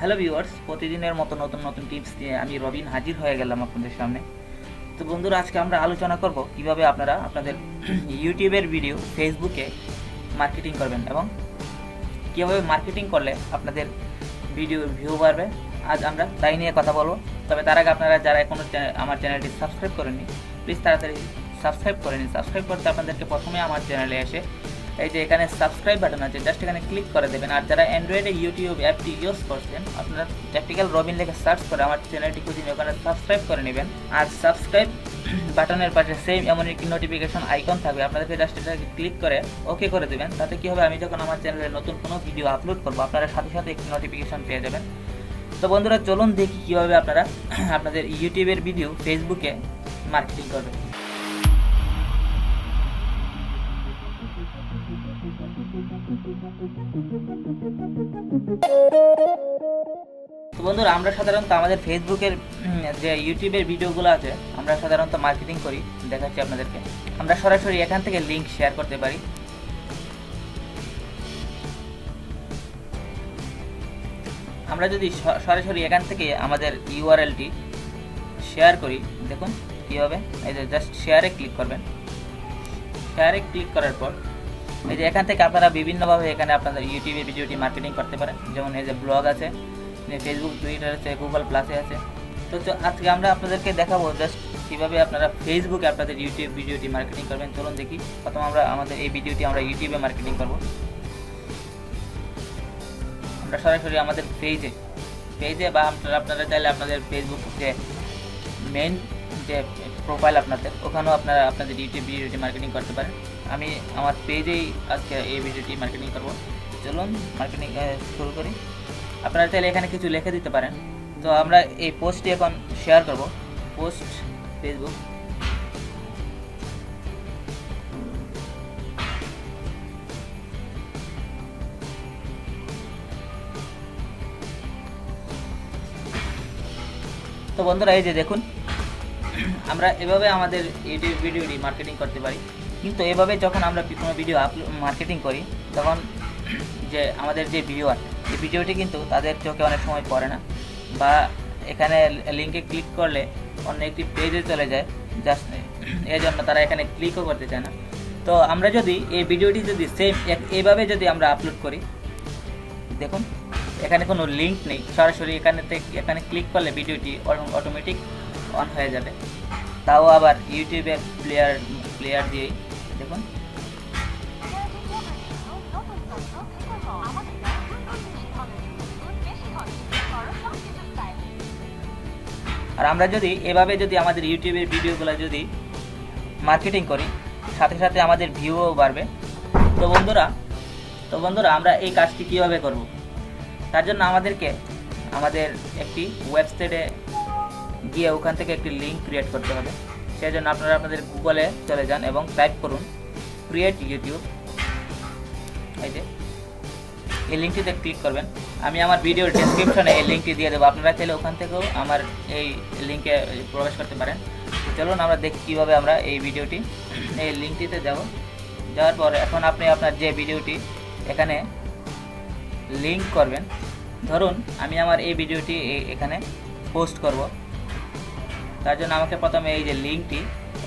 Hello viewers প্রতিদিনের মতো নতুন নতুন টিপস দিয়ে আমি রবিন হাজির হয়ে গেলাম আপনাদের সামনে। তো বন্ধুরা, আজকে আমরা আলোচনা করব কীভাবে আপনারা আপনাদের ইউটিউবের ভিডিও ফেসবুকে মার্কেটিং করবেন এবং কীভাবে মার্কেটিং করলে আপনাদের ভিডিও ভিউ বাড়বে। আজ আমরা তাই নিয়ে কথা বলব। তবে তার আগে আপনারা যারা এখনও আমার চ্যানেলটি সাবস্ক্রাইব করেননি প্লিজ তাড়াতাড়ি সাবস্ক্রাইব করে নিন। সাবস্ক্রাইব করতে আপনাদেরকে প্রথমে আমার চ্যানেলে এসে এই যে এখানে সাবস্ক্রাইব বাটন আছে জাস্ট এখানে ক্লিক করে দেবেন। আর যারা অ্যান্ড্রয়েডে ইউটিউব অ্যাপটি ইউজ করছেন, আপনারা ট্যাকটিক্যাল রবিন লেখে সার্চ করে আমার চ্যানেলটি খুঁজে নিয়ে ওখানে সাবস্ক্রাইব করে নেবেন। আর সাবস্ক্রাইব বাটনের পাশে সেম এমন একটি নোটিফিকেশন আইকন থাকবে, আপনাদেরকে জাস্ট এটাকে ক্লিক করে ওকে করে দেবেন। তাতে কি হবে, আমি যখন আমার চ্যানেলে নতুন কোনো ভিডিও আপলোড করব, আপনারা সাথে সাথে একটি নোটিফিকেশন পেয়ে যাবেন। তো বন্ধুরা, চলুন দেখি কীভাবে আপনারা আপনাদের ইউটিউবের ভিডিও ফেসবুকে মার্কেটিং করবেন। তো বন্ধুরা, আমরা সাধারণত আমাদের ফেসবুকের যে ইউটিউবের ভিডিওগুলো আছে, আমরা সাধারণত মার্কেটিং করি, দেখাচ্ছি আপনাদেরকে। আমরা সরাসরি এখান থেকে লিংক শেয়ার করতে পারি। আমরা যদি সরাসরি এখান থেকে আমাদের ইউআরএলটি শেয়ার করি, দেখুন কী হবে। এই যে জাস্ট শেয়ারে ক্লিক করবেন। শেয়ারে ক্লিক করার পর এই যে এখান থেকে আপনারা বিভিন্নভাবে এখানে আপনাদের ইউটিউবে ভিডিওটি মার্কেটিং করতে পারেন। যেমন এই যে ব্লগ আছে ফেসবুক টুইটার আছে গুগল প্লাসে আছে। তো আজকে আমরা আপনাদেরকে দেখাবো জাস্ট কীভাবে আপনারা ফেসবুকে আপনাদের ইউটিউব ভিডিওটি মার্কেটিং করবেন। চলুন দেখি, প্রথম আমরা আমাদের এই ভিডিওটি আমরা ইউটিউবে মার্কেটিং করব। আমরা সরাসরি আমাদের পেজে পেজে বা আপনারা আপনারা চাইলে আপনাদের ফেসবুক যে মেন যে প্রোফাইল আপনাদের, ওখানেও আপনারা আপনাদের ইউটিউব ভিডিওটি মার্কেটিং করতে পারেন। আমি আমার পেজেই আজকে এই ভিডিওটি মার্কেটিং করব। চলুন মার্কেটিং শুরু করি। আপনারা চাইলে এখানে কিছু লিখে দিতে পারেন। তো আমরা এই পোস্টটি এখন শেয়ার করব। পোস্ট ফেসবুক তো বন্ধুরা, এই যে দেখুন, আমরা এভাবে আমাদের ইউটিউব ভিডিওটি মার্কেটিং করতে পারি। কিন্তু এভাবে যখন আমরা কোনো ভিডিও মার্কেটিং করি, তখন যে আমাদের যে ভিডিওয়ার এই ভিডিওটি কিন্তু তাদের চোখে অনেক সময় পড়ে না। বা এখানে লিঙ্কে ক্লিক করলে অন্য একটি পেজে চলে যায় জাস্ট এই জন্য তারা এখানে ক্লিকও করতে চায় না। তো আমরা যদি এই ভিডিওটি যদি সেম এইভাবে যদি আমরা আপলোড করি, দেখুন, এখানে কোনো লিঙ্ক নেই। সরাসরি এখানে এখানে ক্লিক করলে ভিডিওটি অটোমেটিক অন হয়ে যাবে। তাও আবার ইউটিউবের প্লেয়ার প্লেয়ার দিয়েই আর আমরা যদি এভাবে যদি আমাদের ইউটিউবের ভিডিওগুলো যদি মার্কেটিং করি, সাথে সাথে আমাদের ভিউও বাড়বে। তো বন্ধুরা তো বন্ধুরা, আমরা এই কাজটি কীভাবে করব? তার জন্য আমাদেরকে আমাদের একটি ওয়েবসাইটে গিয়ে ওখান থেকে একটি লিঙ্ক ক্রিয়েট করতে হবে। সেই জন্য আপনারা আপনাদের গুগলে চলে যান এবং টাইপ করুন ক্রিয়েট ইউটিউব এই যে এই লিঙ্কটিতে ক্লিক করবেন। আমি আমার ভিডিওর ডেসক্রিপশনে এই লিঙ্কটি দিয়ে দেবো। আপনারা চাইলে ওখান থেকেও আমার এই লিঙ্কে প্রবেশ করতে পারেন। চলুন আমরা দেখি কীভাবে আমরা এই ভিডিওটি এই লিঙ্কটিতে যাব। যাওয়ার পর এখন আপনি আপনার যে ভিডিওটি এখানে লিঙ্ক করবেন। ধরুন আমি আমার এই ভিডিওটি এখানে পোস্ট করব। তার জন্য আমাকে প্রথমে এই যে লিঙ্কটি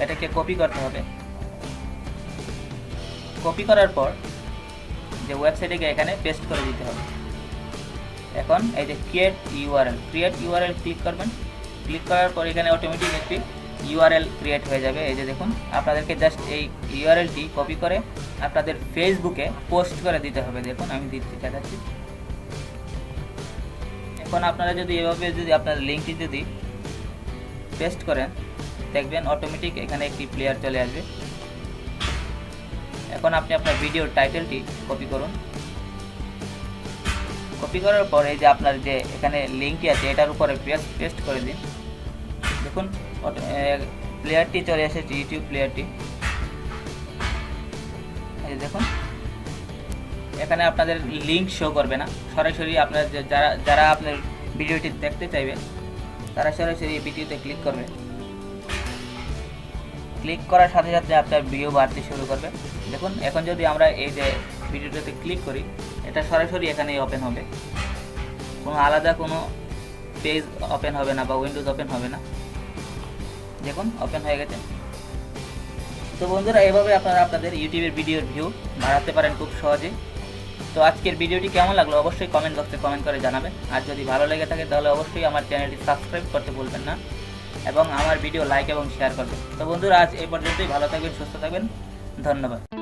এটাকে কপি করতে হবে। কপি করার পর যে ওয়েবসাইটে গিয়ে এখানে পেস্ট করে দিতে হবে। এখন এই যে create URL create URL click করবেন। ক্লিক করার পর এখানে অটোমেটিক একটি ইউআরএল ক্রিয়েট হয়ে যাবে। এই যে দেখুন, আপনাদেরকে জাস্ট এই ইউআরএলটি কপি করে আপনাদের ফেসবুকে পোস্ট করে দিতে হবে। দেখুন, আমি দিচ্ছি, দেখাচ্ছি। এখন আপনারা যদি এভাবে যদি আপনার লিঙ্কটি যদি পেস্ট করেন, দেখবেন অটোমেটিক এখানে একটি প্লেয়ার চলে আসবে। এখন আপনি আপনার ভিডিওর টাইটেলটি কপি করুন। কপি করার পর এই যে আপনার যে এখানে লিঙ্কটি আছে, এটার উপরে পেস্ট পেস্ট করে দিন। দেখুন প্লেয়ারটি চলে এসেছে ইউটিউব প্লেয়ারটি এই দেখুন, এখানে আপনাদের লিঙ্ক শো করবে না। সরাসরি আপনার যারা যারা আপনার ভিডিওটি দেখতে চাইবে, তারা সরাসরি ভিডিওতে ক্লিক করবে। ক্লিক করার সাথে সাথে আপনার ভিউ বাড়তে শুরু করবে। দেখুন, এখন যদি আমরা এই যে ভিডিওটাতে ক্লিক করি, এটা সরাসরি এখানেই ওপেন হবে। কোনো আলাদা কোনো পেজ ওপেন হবে না বা উইন্ডোজ ওপেন হবে না। দেখুন ওপেন হয়ে গেছে। তো বন্ধুরা, এভাবে আপনারা আপনাদের ইউটিউবের ভিডিওর ভিউ বাড়াতে পারেন খুব সহজে। তো আজকের ভিডিওটি কেমন লাগল অবশ্যই কমেন্ট বক্সে কমেন্ট করে জানাবেন। আর যদি ভালো লেগে থাকে, তাহলে অবশ্যই আমার চ্যানেলটি সাবস্ক্রাইব করতে ভুলবেন না। এবং আমার ভিডিও লাইক এবং শেয়ার করবেন। তো বন্ধুরা, আজ এই পর্যন্তই। ভালো থাকবেন, সুস্থ থাকবেন। ধন্যবাদ।